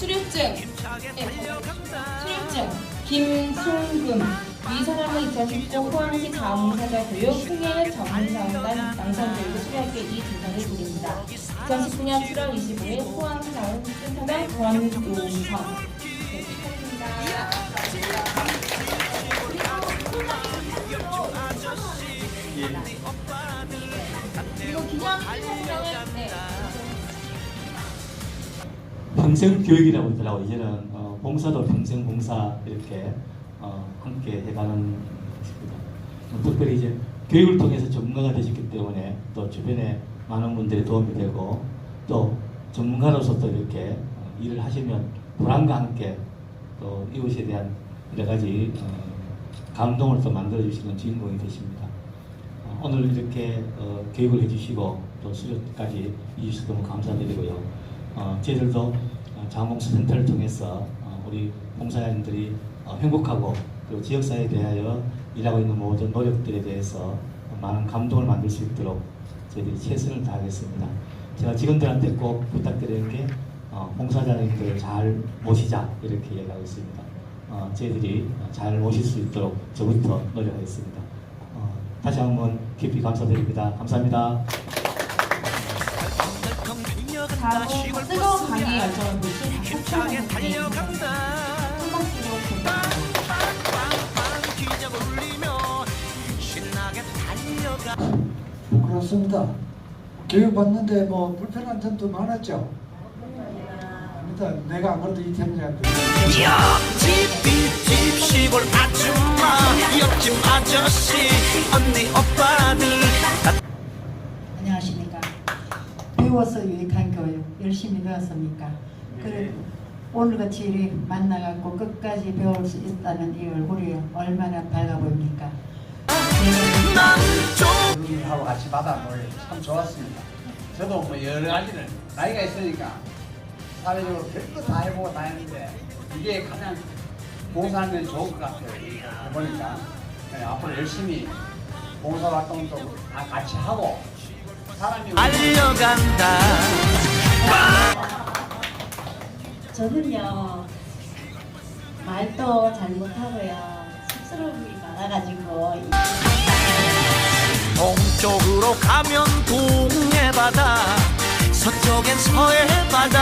수료증. 수료증. 예. 김송금. 위성함의 2016 포항시 자원사자 교육 흥해 전문사원단 양성교육 수료학교 이진서를 드립니다. 2019년 7월 25일 포항 자원센터장 권용선 이거 기념 생명을 평생 교육이라고 있더라고 이제는 어, 봉사도 평생 봉사 이렇게 어, 함께 해가는 것입니다. 어, 특별히 이제 교육을 통해서 전문가가 되셨기 때문에 또 주변에 많은 분들이 도움이 되고 또 전문가로서 또 이렇게 어, 일을 하시면 보람과 함께 또 이웃에 대한 여러 가지 어, 감동을 또 만들어 주시는 주인공이 되십니다. 어, 오늘 이렇게 어, 교육을 해주시고 또 수료까지 해주셔서 너무 감사드리고요. 어, 저희들도 어, 자원봉사 센터를 통해서 어, 우리 봉사자님들이 어, 행복하고 그리고 지역사회에 대하여 일하고 있는 모든 노력들에 대해서 많은 감동을 만들 수 있도록 저희들이 최선을 다하겠습니다. 제가 직원들한테 꼭 부탁드리는 게 어, 봉사자님들 잘 모시자 이렇게 얘기하고 있습니다. 어, 저희들이 잘 모실 수 있도록 저부터 노력하겠습니다. 어, 다시 한번 깊이 감사드립니다. 감사합니다. 다음은 뜨거운 강의 열정을 보신 박학철 선생님의 인사입니다. 한 박수로 부탁드립니다. 그렇습니다. 교육 받는데 뭐 불편한 점도 많았죠. 아닙니다. 내가 안 그래도 이태원장한테 옆집 뒷집 시골 아줌마 옆집 아저씨 언니 오빠들 안녕하십니까. 배워서 유익한 교육 열심히 배웠습니까? 그리고 오늘같이 이렇게 만나갖고 끝까지 배울 수 있다는 이 얼굴이 얼마나 밝아 보입니까? 여러분하고 같이 받아보니 참 좋았습니다. 저도 뭐 여러 가지를 나이가 있으니까 사회적으로 별거 다 해보고 다 했는데 이게 가장 봉사하면 좋을 것 같아요. 해보니까 네, 앞으로 열심히 봉사활동도 다 같이 하고 알려간다. 저는요 말도 잘 못하고요 쑥스러움이 많아가지고. 동쪽으로 가면 동해바다 서쪽엔 서해바다